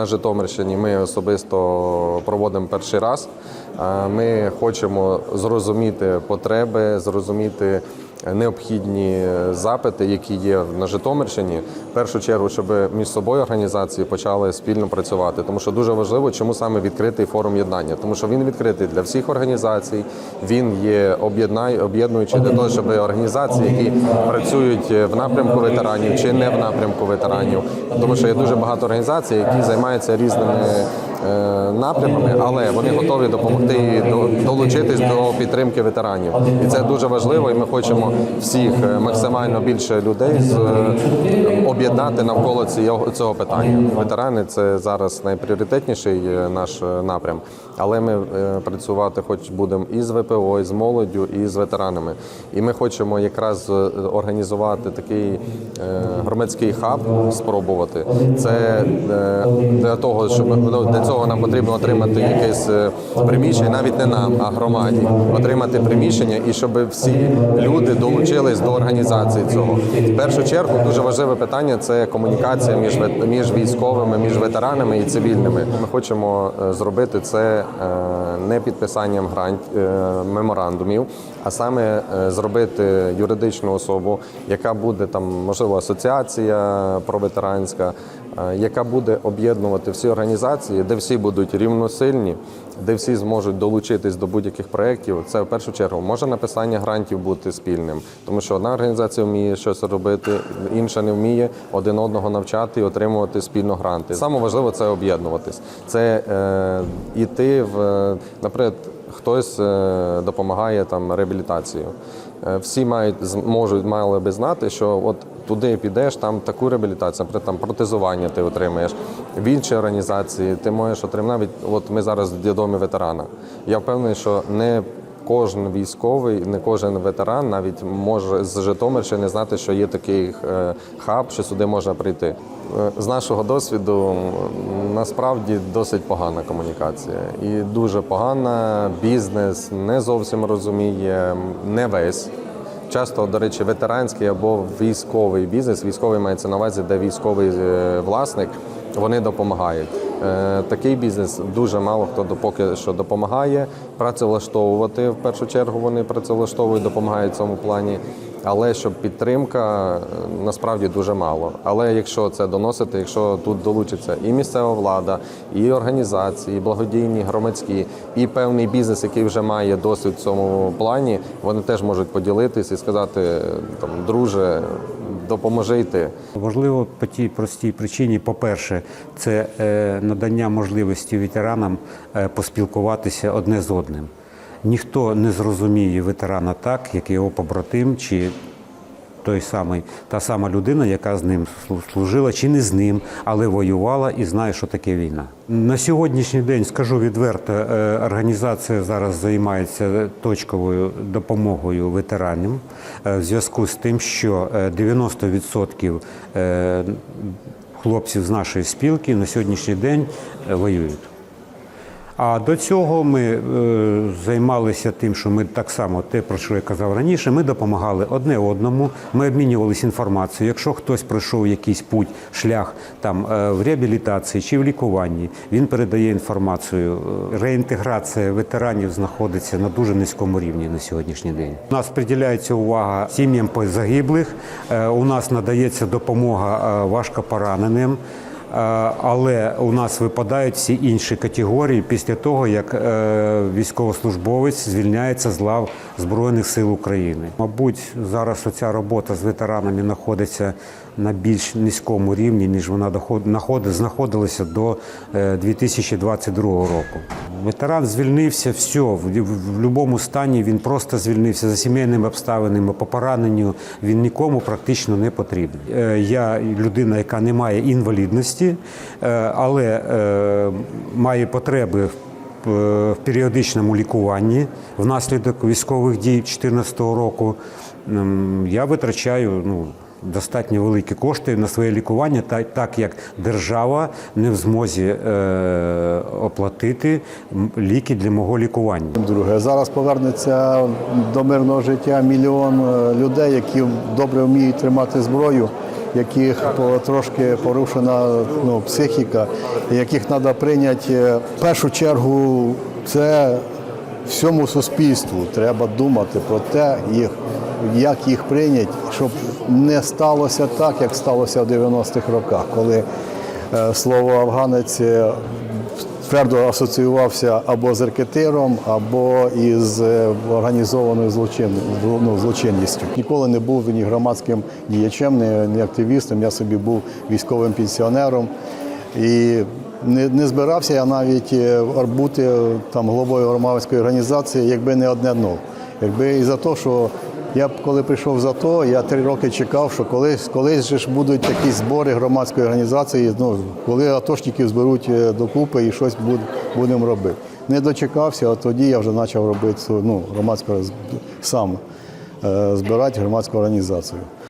На Житомирщині ми особисто проводимо перший раз. Е, Ми хочемо зрозуміти потреби, зрозуміти необхідні запити, які є на Житомирщині. В першу чергу, щоб між собою організації почали спільно працювати. Тому що дуже важливо, чому саме відкритий форум єднання, тому що він відкритий для всіх організацій. Він є об'єднуючий для того, щоб організації, які працюють в напрямку ветеранів чи не в напрямку ветеранів, тому що є дуже багато організацій, які займаються різними напрямами, але вони готові допомогти долучитись до підтримки ветеранів. І це дуже важливо. І ми хочемо всіх е, максимально більше людей е, об'єднати навколо цього, питання. Ветерани це зараз найпріоритетніший е, наш е, напрям. Але ми е, працювати хоч будемо і з ВПО, і з молоддю, і з ветеранами. І ми хочемо якраз е, організувати такий е, громадський хаб, спробувати. Це е, для того, щоб ну, для цього нам потрібно отримати якесь е, приміщення, навіть не нам, а громаді, отримати приміщення і щоб всі люди долучились до організації цього. В першу чергу дуже важливе питання це комунікація між між військовими, між ветеранами і цивільними. Ми хочемо е, зробити це е, не підписанням грант меморандумів, а саме зробити юридичну особу, яка буде там можливо асоціація проветеранська, яка буде об'єднувати всі організації, де всі будуть рівносильні, де всі зможуть долучитись до будь-яких проєктів. Це в першу чергу може написання грантів бути спільним, тому що одна організація вміє щось робити, інша не вміє один одного навчати і отримувати спільно гранти. Саме важливо це об'єднуватись. Це е, іти в, е, наприклад, хтось е, допомагає там реабілітацією. Е, Всі мають можуть мали би знати, що от туди підеш, там таку реабілітацію, наприклад, там протезування ти отримаєш. В іншій організації ти можеш отримати навіть. От ми зараз в дідомі ветерана. Я впевнений, що не кожен військовий, не кожен ветеран навіть може з Житомирщини знати, що є такий е, хаб, що сюди можна прийти. Е, З нашого досвіду насправді досить погана комунікація і дуже погана. Бізнес не зовсім розуміє, не весь. Часто, до речі, ветеранський або військовий бізнес, військовий мається на увазі, де військовий е, власник, вони допомагають. Е, Такий бізнес дуже мало хто допоки що допомагає працевлаштовувати. В першу чергу вони працевлаштовують, допомагають в цьому плані. Але щоб підтримка е, насправді дуже мало. Але якщо це доносити, якщо тут долучиться і місцева влада, і організації, і благодійні, громадські, і певний бізнес, який вже має досвід в цьому плані, вони теж можуть поділитись і сказати там, друже, допоможи йти. Важливо по тій простій причині, по-перше, це е, надання можливості ветеранам е, поспілкуватися одне з одним. Ніхто не зрозуміє ветерана так, як його побратим чи той самий, та сама людина, яка з ним служила, чи не з ним, але воювала і знає, що таке війна. На сьогоднішній день скажу відверто, е, організація зараз займається точковою допомогою ветеранам е, в зв'язку з тим, що е, 90% е, хлопців з нашої спілки на сьогоднішній день воюють. А до цього ми е, займалися тим, що ми так само, те, про що я казав раніше, ми допомагали одне одному, ми обмінювалися інформацією. Якщо хтось пройшов якийсь путь, шлях там е, в реабілітації чи в лікуванні, він передає інформацію. Е, Реінтеграція ветеранів знаходиться на дуже низькому рівні на сьогоднішній день. У нас приділяється увага сім'ям загиблих, у нас надається допомога важкопораненим. Е, Але у нас випадають всі інші категорії після того, як е, військовослужбовець звільняється з лав Збройних сил України. Мабуть, зараз оця робота з ветеранами знаходиться на більш низькому рівні, ніж вона знаходилася до е, 2022 року. Ветеран звільнився, все, в, будь-якому стані він просто звільнився за сімейними обставинами, по пораненню. Він нікому практично не потрібен. Е, Я людина, яка не має інвалідності, е, але е, має потреби в е, в періодичному лікуванні внаслідок військових дій 2014 року. Я витрачаю ну, достатньо великі кошти на своє лікування, та- так як держава не в змозі е, оплатити ліки для мого лікування. Друге, зараз повернеться до мирного життя мільйон е, людей, які добре вміють тримати зброю, яких трошки порушена ну, психіка, яких треба прийняти е, в першу чергу. Це всьому суспільству треба думати про те, їх, як їх прийняти, щоб не сталося так, як сталося в 90-х роках, коли е, слово афганець е, твердо асоціювався або з рекетиром, або із е, організованою злочин, ну, злочинністю. Ніколи не був ні громадським діячем, ні, активістом. Я собі був військовим пенсіонером. І не, не збирався я навіть бути там головою громадської організації, якби не одне дно. Якби і за те, що я коли прийшов за то, я три роки чекав, що колись, колись ж будуть такі збори громадської організації, ну, коли атошників зберуть е, докупи і щось буд- будемо робити. Не дочекався, а тоді я вже почав робити ну, громадську сам е, збирати громадську організацію.